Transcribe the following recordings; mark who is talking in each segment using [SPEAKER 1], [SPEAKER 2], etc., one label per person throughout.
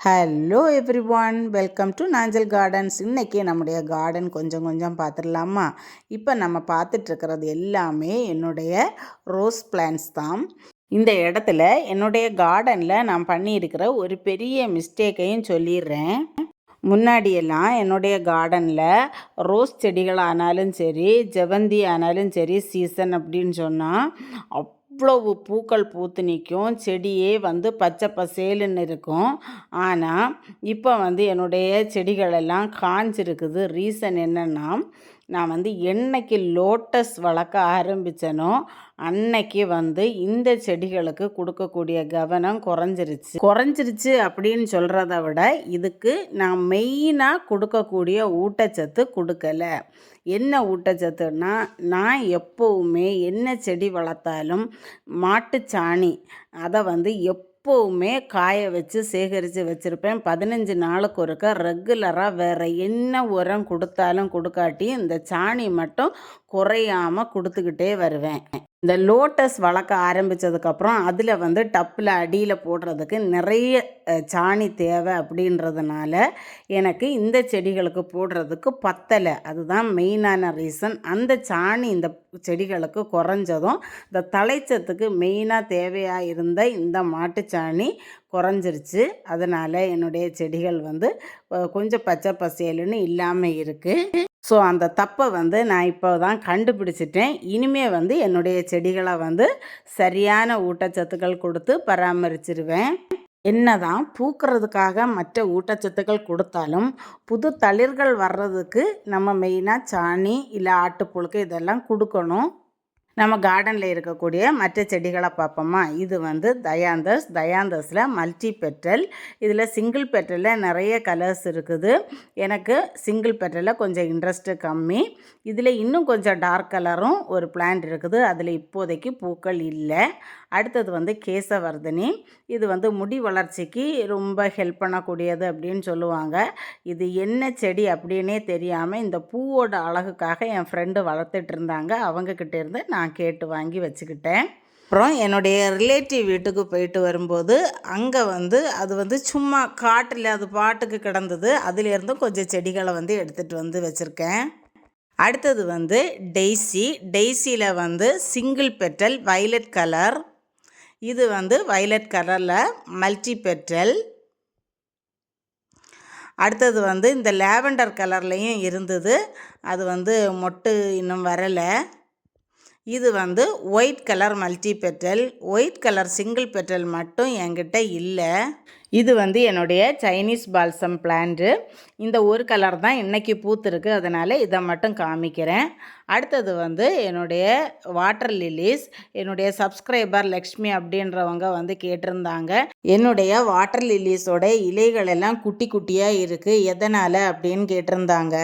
[SPEAKER 1] Hello everyone welcome to Nanjil gardens இன்றைக்கி நம்முடைய garden கொஞ்சம் கொஞ்சம் பார்த்துடலாமா? இப்போ நம்ம பார்த்துட்ருக்கிறது எல்லாமே என்னுடைய ரோஸ் பிளான்ஸ் தான். இந்த இடத்துல என்னுடைய கார்டனில் நான் பண்ணியிருக்கிற ஒரு பெரிய மிஸ்டேக்கையும் சொல்லிடுறேன். முன்னாடியெல்லாம் என்னுடைய கார்டனில் ரோஸ் செடிகள் ஆனாலும் சரி ஜெவந்தி ஆனாலும் சரி சீசன் அப்படின்னு சொன்னால் அவ்வளவு பூக்கள் பூத்து நிற்கும் செடியே வந்து பச்சை பசேலுன்னு இருக்கும். ஆனால் இப்போ வந்து என்னுடைய செடிகளெல்லாம் காஞ்சிருக்குது. ரீசன் என்னென்னா நான் வந்து என்னைக்கு லோட்டஸ் வளர்க்க ஆரம்பித்தனோ அன்னைக்கு வந்து இந்த செடிகளுக்கு கொடுக்கக்கூடிய கவனம் குறைஞ்சிருச்சு. குறைஞ்சிருச்சு அப்படின்னு சொல்கிறத விட இதுக்கு நான் மெயினாக கொடுக்கக்கூடிய ஊட்டச்சத்து கொடுக்கல. என்ன ஊட்டச்சத்துன்னா நான் எப்போவுமே என்ன செடி வளர்த்தாலும் மாட்டுச்சாணி அதை வந்து எப் எப்போவுமே காய வச்சு சேகரித்து வச்சுருப்பேன். பதினஞ்சு நாளுக்கு ஒருக்க ரெகுலராக வேறு என்ன உரம் கொடுத்தாலும் கொடுக்காட்டி இந்த சாணி மட்டும் குறையாமல் கொடுத்துக்கிட்டே வருவேன். இந்த லோட்டஸ் வளர்க்க ஆரம்பித்ததுக்கப்புறம் அதில் வந்து டப்பில் அடியில் போடுறதுக்கு நிறைய சாணி தேவை அப்படின்றதுனால எனக்கு இந்த செடிகளுக்கு போடுறதுக்கு பத்தலை. அதுதான் மெயினான ரீசன். அந்த சாணி இந்த செடிகளுக்கு குறைஞ்சதும் இந்த தலைச்சத்துக்கு மெயினாக தேவையாக இருந்த இந்த மாட்டுச்சாணி குறைஞ்சிருச்சு. அதனால் என்னுடைய செடிகள் வந்து கொஞ்சம் பச்சை பசேலுன்னு இல்லாமல் இருக்குது ஸோ அந்த தப்பை வந்து நான் இப்போ தான் கண்டுபிடிச்சிட்டேன். இனிமே வந்து என்னுடைய செடிகளை வந்து சரியான ஊட்டச்சத்துக்கள் கொடுத்து பராமரிச்சிருவேன். என்ன தான் பூக்கிறதுக்காக மற்ற ஊட்டச்சத்துக்கள் கொடுத்தாலும் புது தளிர்கள் வர்றதுக்கு நம்ம மெயினாக சாணி இல்லை ஆட்டுப்புழுக்கு இதெல்லாம் கொடுக்கணும். நம்ம கார்டனில் இருக்கக்கூடிய மற்ற செடிகளை பார்ப்போமா? இது வந்து தயாந்தஸ் தயாந்தஸில் மல்டி பெட்ரல் இதில் சிங்கிள் பெட்ரலில் நிறைய கலர்ஸ் இருக்குது. எனக்கு சிங்கிள் பெட்ரலில் கொஞ்சம் இன்ட்ரெஸ்ட்டு கம்மி. இதில் இன்னும் கொஞ்சம் டார்க் கலரும் ஒரு பிளான்ட் இருக்குது. அதில் இப்போதைக்கு பூக்கள் இல்லை. அடுத்தது வந்து கேசவர்தனி. இது வந்து முடி வளர்ச்சிக்கு ரொம்ப ஹெல்ப் பண்ணக்கூடியது அப்படின்னு சொல்லுவாங்க. இது என்ன செடி அப்படின்னே தெரியாமல் இந்த பூவோட அழகுக்காக என் ஃப்ரெண்டு வளர்த்துட்டு இருந்தாங்க. அவங்கக்கிட்ட இருந்து நான் நான் கேட்டு வாங்கி வச்சுக்கிட்டேன். அப்புறம் என்னுடைய ரிலேட்டிவ் வீட்டுக்கு போயிட்டு வரும்போது அங்கே வந்து அது வந்து சும்மா காட்டில் அது பாட்டுக்கு கிடந்தது. அதுலேருந்து கொஞ்சம் செடிகளை வந்து எடுத்துகிட்டு வந்து வச்சுருக்கேன். அடுத்தது வந்து டெய்ஸி டெய்ஸியில் வந்து சிங்கிள் பெட்டல் வைலட் கலர் இது வந்து வைலட் கலரில் மல்டி பெட்டல் அடுத்தது வந்து இந்த லேவண்டர் கலர்லேயும் இருந்தது. அது வந்து மொட்டு இன்னும் வரலை. இது வந்து white colour multi petal white colour single petal மட்டும் என்கிட்ட இல்லை. இது வந்து என்னுடைய சைனீஸ் பால்சம் பிளான்ட்டு இந்த ஒரு கலர் தான் இன்றைக்கி பூத்துருக்கு. அதனால் இதை மட்டும் காமிக்கிறேன். அடுத்தது வந்து என்னுடைய வாட்டர் லில்லிஸ் என்னுடைய சப்ஸ்கிரைபர் லக்ஷ்மி அப்படின்றவங்க வந்து கேட்டிருந்தாங்க. என்னுடைய வாட்டர் லில்லிஸோட இலைகள் எல்லாம் குட்டி குட்டியாக இருக்குது எதனால் அப்படின்னு கேட்டிருந்தாங்க.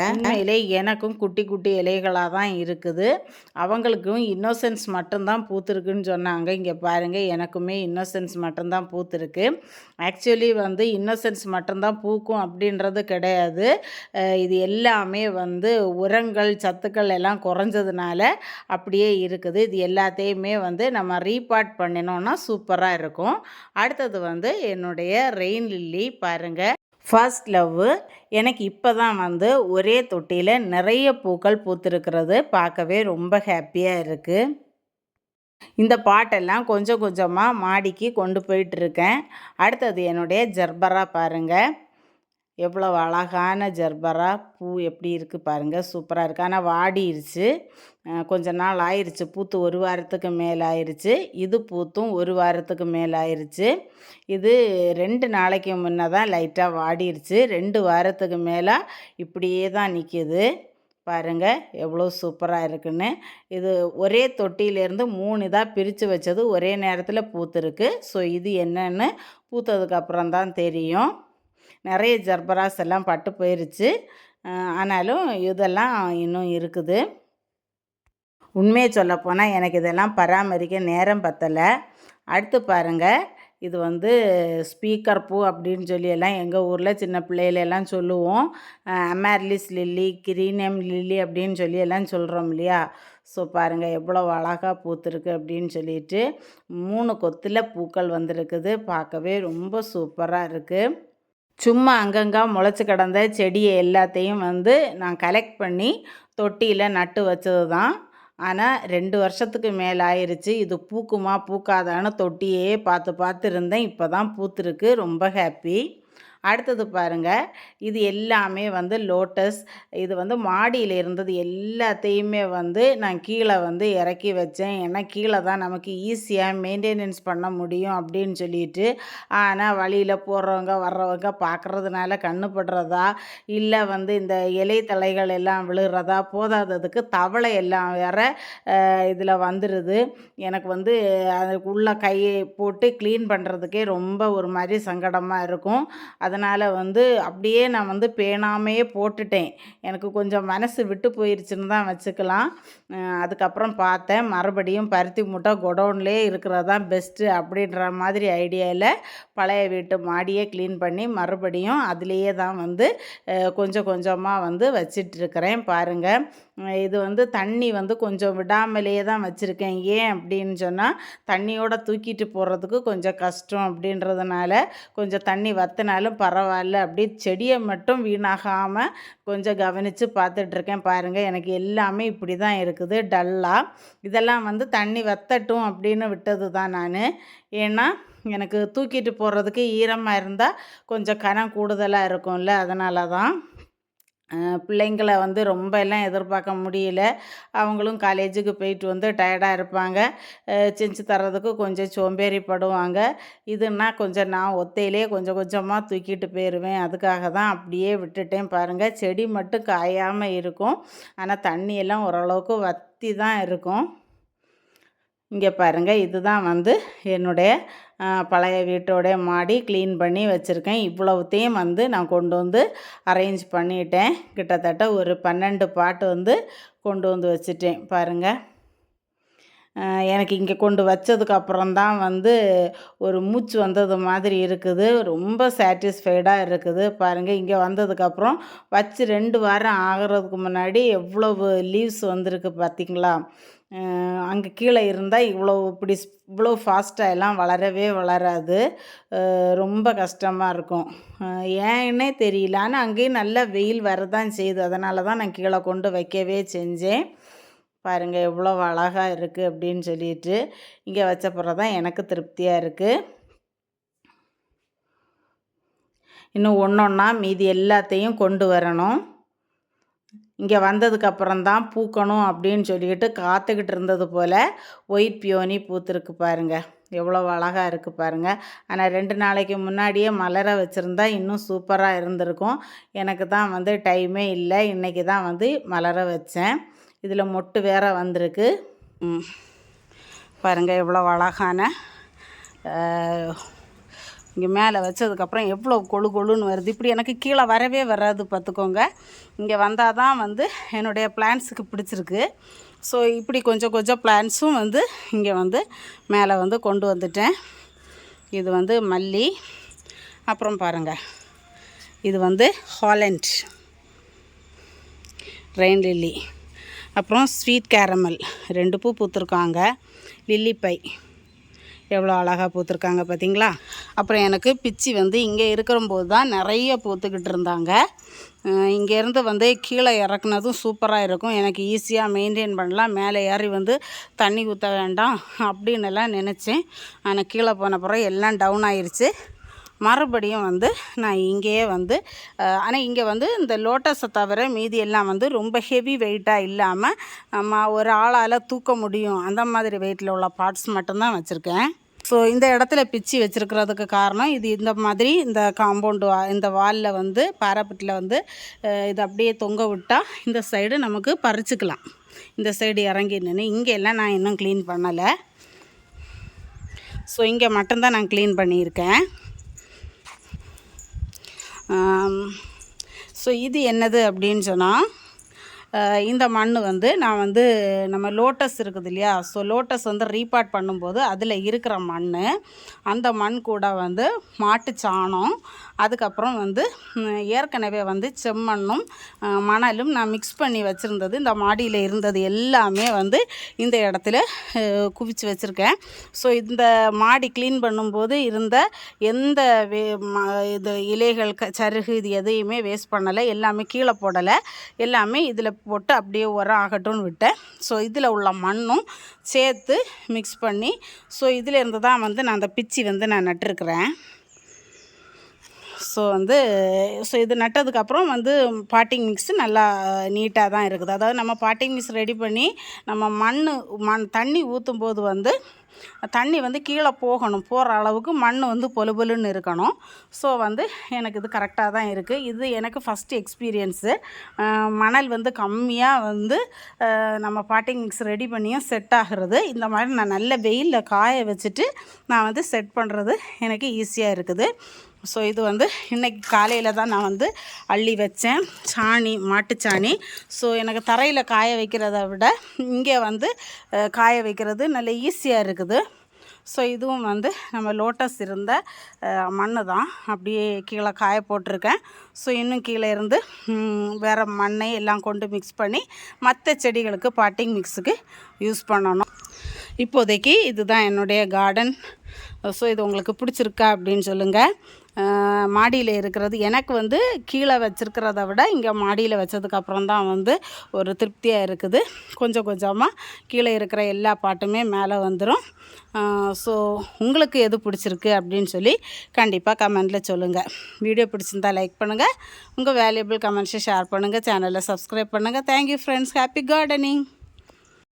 [SPEAKER 1] இலை எனக்கும் குட்டி குட்டி இலைகளாக தான் இருக்குது. அவங்களுக்கும் இன்னோசன்ஸ் மட்டும்தான் பூத்துருக்குன்னு சொன்னாங்க. இங்கே பாருங்கள் எனக்குமே இன்னோசன்ஸ் மட்டும்தான் பூத்துருக்கு. ஆக்சுவலி ஆக்சுவலி வந்து இன்னசென்ஸ் மட்டும்தான் பூக்கும் அப்படின்றது கிடையாது. இது எல்லாமே வந்து உரங்கள் சத்துக்கள் எல்லாம் குறைஞ்சதுனால அப்படியே இருக்குது. இது எல்லாத்தையுமே வந்து நம்ம ரீபார்ட் பண்ணினோன்னா சூப்பராக இருக்கும். அடுத்தது வந்து என்னுடைய ரெயின் லில்லி பாருங்கள் ஃபர்ஸ்ட் லவ் எனக்கு இப்போ தான் வந்து ஒரே தொட்டியில் நிறைய பூக்கள் பூத்துருக்கிறது. பார்க்கவே ரொம்ப ஹாப்பியாக இருக்குது இந்த பாட்டெல்லாம் கொஞ்சம் கொஞ்சமாக மாடிக்கு கொண்டு போயிட்டுருக்கேன். அடுத்தது என்னுடைய ஜர்பரா பாருங்கள் எவ்வளோ அழகான ஜர்பரா. பூ எப்படி இருக்குது பாருங்கள் சூப்பராக இருக்குது ஆனால் வாடிருச்சு. கொஞ்ச நாள் ஆயிடுச்சு பூத்து ஒரு வாரத்துக்கு மேலே ஆயிடுச்சு இது பூத்தும் ஒரு வாரத்துக்கு மேலே ஆயிடுச்சு இது ரெண்டு நாளைக்கு முன்னே தான் லைட்டாக வாடிருச்சு. ரெண்டு வாரத்துக்கு மேலே இப்படியே தான் நிற்கிது பாருங்கள் எவ்வளோ சூப்பராக இருக்குன்னு. இது ஒரே தொட்டியிலேருந்து மூணு இதாக பிரித்து வச்சது ஒரே நேரத்தில் பூத்துருக்கு. ஸோ இது என்னென்னு பூத்ததுக்கப்புறம் தான் தெரியும். நிறைய ஜர்பராஸ் எல்லாம் பட்டு போயிருச்சு. ஆனாலும் இதெல்லாம் இன்னும் இருக்குது. உண்மையை சொல்லப்போனால் எனக்கு இதெல்லாம் பராமரிக்க நேரம் பத்தலை. அடுத்து பாருங்கள் இது வந்து ஸ்பீக்கர் பூ அப்படின்னு சொல்லி எல்லாம் எங்கள் ஊரில் சின்ன பிள்ளைகளெல்லாம் சொல்லுவோம். அமேர்லிஸ் லில்லி கிரீனம் லில்லி அப்படின்னு சொல்லி எல்லாம் சொல்கிறோம் இல்லையா? ஸோ பாருங்கள் எவ்வளோ அழகாக பூத்துருக்கு அப்படின்னு சொல்லிட்டு மூணு கொத்தில் பூக்கள் வந்திருக்குது. பார்க்கவே ரொம்ப சூப்பராக இருக்குது சும்மா அங்கங்கே முளைச்சி கிடந்த செடியை எல்லாத்தையும் வந்து நான் கலெக்ட் பண்ணி தொட்டியில் நட்டு வச்சது தான் ஆனால் ரெண்டு வருஷத்துக்கு மேலே ஆயிடுச்சு இது பூக்குமா பூக்காதான்னு தொட்டியே பார்த்து பார்த்து இருந்தேன். இப்போ தான் பூத்துருக்கு. ரொம்ப ஹாப்பி அடுத்தது பாருங்கள் இது எல்லாமே வந்து லோட்டஸ் இது வந்து மாடியில் இருந்தது எல்லாத்தையுமே வந்து நான் கீழே வந்து இறக்கி வச்சேன். ஏன்னா கீழே தான் நமக்கு ஈஸியாக மெயின்டெனன்ஸ் பண்ண முடியும் அப்படின்னு சொல்லிட்டு. ஆனால் வழியில் போகிறவங்க வர்றவங்க பார்க்குறதுனால கண்ணு படுறதா? இல்லை வந்து இந்த இலை தலைகள் எல்லாம் விழுகிறதா போதாததுக்கு தவளை எல்லாம் வேற இதில் வந்துடுது எனக்கு வந்து அதுக்குள்ளே கையை போட்டு க்ளீன் பண்ணுறதுக்கே ரொம்ப ஒரு மாதிரி சங்கடமாக இருக்கும். அது அதனால் வந்து அப்படியே நான் வந்து பேணாமையே போட்டுட்டேன். எனக்கு கொஞ்சம் மனசு விட்டு போயிருச்சுன்னு தான் வச்சுக்கலாம். அதுக்கப்புறம் பார்த்தேன் மறுபடியும் பருத்தி மூட்டை குடோன்லேயே இருக்கிறது தான் பெஸ்ட்டு அப்படின்ற மாதிரி ஐடியாவில் பழைய வீட்டு மாடியே க்ளீன் பண்ணி மறுபடியும் அதுலேயே தான் வந்து கொஞ்சம் கொஞ்சமாக வந்து வச்சிட்ருக்கிறேன் பாருங்கள் இது வந்து தண்ணி வந்து கொஞ்சம் விடாமலேயே தான் வச்சுருக்கேன். ஏன் அப்படின்னு சொன்னால் தண்ணியோடு தூக்கிட்டு போகிறதுக்கு கொஞ்சம் கஷ்டம் அப்படின்றதுனால கொஞ்சம் தண்ணி வத்தினாலும் பரவாயில்ல. அப்படியே செடியை மட்டும் வீணாகாமல் கொஞ்சம் கவனித்து பார்த்துட்ருக்கேன் பாருங்கள் எனக்கு எல்லாமே இப்படி தான் இருக்குது டல்லாக இதெல்லாம் வந்து தண்ணி வத்தட்டும் அப்படின்னு விட்டது தான் நான். ஏன்னா எனக்கு தூக்கிட்டு போகிறதுக்கு ஈரமாக இருந்தால் கொஞ்சம் கனம் கூடுதலாக இருக்கும்ல. அதனால தான் பிள்ளைங்கள வந்து ரொம்ப எல்லாம் எதிர்பார்க்க முடியல. அவங்களும் காலேஜுக்கு போயிட்டு வந்து டயர்டாக இருப்பாங்க. செஞ்சு தர்றதுக்கு கொஞ்சம் சோம்பேறிப்படுவாங்க. இதுன்னா கொஞ்சம் நான் ஒத்தையிலே கொஞ்சம் கொஞ்சமாக தூக்கிட்டு போயிடுவேன் அதுக்காக தான் அப்படியே விட்டுட்டேன் பாருங்கள் செடி மட்டும் காயாமல் இருக்கும். ஆனால் தண்ணியெல்லாம் ஓரளவுக்கு வத்தி தான் இருக்கும். இங்கே பாருங்கள் இதுதான் வந்து என்னுடைய பழைய வீட்டோடைய மாடி க்ளீன் பண்ணி வச்சுருக்கேன். இவ்வளவுத்தையும் வந்து நான் கொண்டு வந்து அரேஞ்ச் பண்ணிட்டேன். கிட்டத்தட்ட ஒரு பன்னெண்டு பாட்டு வந்து கொண்டு வந்து வச்சுட்டேன். பாருங்கள் எனக்கு இங்கே கொண்டு வச்சதுக்கப்புறம் தான் வந்து ஒரு மூச்சு வந்தது மாதிரி இருக்குது. ரொம்ப சாட்டிஸ்ஃபைடாக இருக்குது. பாருங்கள் இங்கே வந்ததுக்கப்புறம் வச்சு ரெண்டு வாரம் ஆகிறதுக்கு முன்னாடி எவ்வளவு லீவ்ஸ் வந்திருக்கு பார்த்திங்களா அங்கே கீழே இருந்தால் இவ்வளோ இப்படி இவ்வளோ ஃபாஸ்ட்டாக எல்லாம் வளரவே வளராது. ரொம்ப கஷ்டமாக இருக்கும். ஏன்னே தெரியல. ஆனால் அங்கேயும் நல்ல வெயில் வரதான் செய்யுது அதனால தான் நான் கீழே கொண்டு வைக்கவே செஞ்சேன். பாருங்கள் எவ்வளோ அழகாக இருக்குது அப்படின்னு சொல்லிட்டு. இங்கே வச்ச தான் எனக்கு திருப்தியாக இருக்குது இன்னும் ஒன்று ஒன்றா மீதி எல்லாத்தையும் கொண்டு வரணும். இங்கே வந்ததுக்கப்புறம் தான் பூக்கணும் அப்படின்னு சொல்லிக்கிட்டு காத்துக்கிட்டு இருந்தது போல் ஒயிட் பியோனி பூத்துருக்கு பாருங்கள் எவ்வளோ அழகாக இருக்குது பாருங்கள் ஆனால் ரெண்டு நாளைக்கு முன்னாடியே மலர வச்சுருந்தா இன்னும் சூப்பராக இருந்திருக்கும். எனக்கு தான் வந்து டைமே இல்லை. இன்றைக்கி தான் வந்து மலர வச்சேன். இதில் மொட்டு வேற வந்திருக்கு. பாருங்கள் எவ்வளோ அழகான இங்கே மேலே வச்சதுக்கப்புறம் எவ்வளோ கொழு கொழுன்னு வருது. இப்படி எனக்கு கீழே வரவே வராது பார்த்துக்கோங்க. இங்கே வந்தால் தான் வந்து என்னுடைய பிளான்ஸுக்கு பிடிச்சிருக்கு. ஸோ இப்படி கொஞ்சம் கொஞ்சம் பிளான்ஸும் வந்து இங்கே வந்து மேலே வந்து கொண்டு வந்துட்டேன். இது வந்து மல்லி. அப்புறம் பாருங்கள் இது வந்து ஹாலண்ட் ரெயின் லில்லி அப்புறம் ஸ்வீட் கேரமல் ரெண்டு பூ பூத்துருக்காங்க. பை எவ்வளோ அழகாக பூத்துருக்காங்க பார்த்தீங்களா? அப்புறம் எனக்கு பிச்சி வந்து இங்கே இருக்கிறம்போது தான் நிறைய பூத்துக்கிட்டு இருந்தாங்க. இங்கேருந்து வந்து கீழே இறக்குனதும் சூப்பராக இருக்கும். எனக்கு ஈஸியாக மெயின்டைன் பண்ணலாம். மேலே ஏறி வந்து தண்ணி ஊற்ற வேண்டாம் அப்படின்னு எல்லாம் நினச்சேன். ஆனால் கீழே போன பிறகு எல்லாம் டவுன் ஆயிடுச்சு மறுபடியும் வந்து நான் இங்கேயே வந்து ஆனால் இங்கே வந்து இந்த லோட்டஸை தவிர மீதி எல்லாம் வந்து ரொம்ப ஹெவி வெயிட்டாக இல்லாமல் நம்ம ஒரு ஆளால் தூக்க முடியும். அந்த மாதிரி வெயிட்டில் உள்ள பார்ட்ஸ் மட்டும்தான் வச்சுருக்கேன். ஸோ இந்த இடத்துல பிச்சு வச்சுருக்கிறதுக்கு காரணம் இது இந்த மாதிரி இந்த காம்பவுண்டு வா இந்த வாலில் வந்து பாராப்பட்டில் வந்து இது அப்படியே தொங்க விட்டால் இந்த சைடு நமக்கு பறிச்சுக்கலாம். இந்த சைடு இறங்கி நின்று இங்கே எல்லாம் நான் இன்னும் க்ளீன் பண்ணலை. ஸோ இங்கே மட்டும்தான் நான் க்ளீன் பண்ணியிருக்கேன். ஸோ இது என்னது அப்படின்னு சொன்னால் இந்த மண் வந்து நான் வந்து நம்ம லோட்டஸ் இருக்குது இல்லையா? ஸோ லோட்டஸ் வந்து ரீபாட் பண்ணும்போது அதில் இருக்கிற மண் அந்த மண் கூட வந்து மாட்டு சாணம் அதுக்கப்புறம் வந்து ஏற்கனவே வந்து செம்மண்ணும் மணலும் நான் மிக்ஸ் பண்ணி வச்சுருந்தது. இந்த மாடியில் இருந்தது எல்லாமே வந்து இந்த இடத்துல குவிச்சு வச்சுருக்கேன். ஸோ இந்த மாடி க்ளீன் பண்ணும்போது இருந்த எந்த வே ம- இது இலைகள் க சருகு இது எதையுமே வேஸ்ட் பண்ணலை. எல்லாமே கீழே போடலை. எல்லாமே இதில் போட்டு அப்படியே உரம் ஆகட்டும்னு விட்டேன். ஸோ இதில் உள்ள மண்ணும் சேர்த்து மிக்ஸ் பண்ணி ஸோ இதில் இருந்து தான் வந்து நான் அந்த பிச்சி வந்து நான் நட்டிருக்கிறேன். ஸோ வந்து ஸோ இது நட்டதுக்கப்புறம் வந்து பாட்டிங் மிக்ஸ் நல்லா நீட்டாக தான் இருக்குது. அதாவது நம்ம பாட்டிங் மிக்ஸ் ரெடி பண்ணி நம்ம மண் மண் தண்ணி ஊற்றும் போது வந்து தண்ணி வந்து கீழே போகணும் போகிற அளவுக்கு மண் வந்து பொலு பொலுன்னு இருக்கணும். ஸோ வந்து எனக்கு இது கரெக்டாக தான் இருக்குது இது எனக்கு ஃபஸ்ட்டு எக்ஸ்பீரியன்ஸு மணல் வந்து கம்மியாக வந்து நம்ம பாட்டிங் மிக்ஸ் ரெடி பண்ணியும் செட் ஆகிறது. இந்த மாதிரி நான் நல்ல வெயிலில் காய வச்சுட்டு நான் வந்து செட் பண்ணுறது எனக்கு ஈஸியாக இருக்குது. ஸோ இது வந்து இன்றைக்கி காலையில் தான் நான் வந்து அள்ளி வச்சேன். சாணி மாட்டுச்சாணி ஸோ எனக்கு தரையில் காய வைக்கிறத விட இங்கே வந்து காய வைக்கிறது நல்ல ஈஸியாக இருக்குது. ஸோ இதுவும் வந்து நம்ம லோட்டஸ் இருந்த மண் தான். அப்படியே கீழே காய போட்டிருக்கேன். ஸோ இன்னும் கீழே இருந்து வேறு மண்ணை எல்லாம் கொண்டு மிக்ஸ் பண்ணி மற்ற செடிகளுக்கு பாட்டிங் மிக்ஸுக்கு யூஸ் பண்ணணும். இப்போதைக்கு இதுதான் என்னுடைய கார்டன் ஸோ இது உங்களுக்கு பிடிச்சிருக்கா அப்படின்னு சொல்லுங்கள் மாடியில் இருக்கிறது. எனக்கு வந்து கீழே வச்சுருக்கிறத விட இங்கே மாடியில் வச்சதுக்கப்புறம் தான் வந்து ஒரு திருப்தியாக இருக்குது. கொஞ்சம் கொஞ்சமாக கீழே இருக்கிற எல்லா பாட்டுமே மேலே வந்துடும் ஸோ உங்களுக்கு எது பிடிச்சிருக்கு அப்படின்னு சொல்லி கண்டிப்பாக கமெண்டில் சொல்லுங்கள் வீடியோ பிடிச்சிருந்தா லைக் பண்ணுங்கள் உங்கள் வேல்யூபிள் கமெண்ட்ஸை ஷேர் பண்ணுங்கள் சேனலை சப்ஸ்கிரைப் பண்ணுங்கள் தேங்க்யூ ஃப்ரெண்ட்ஸ் ஹாப்பி கார்டனிங்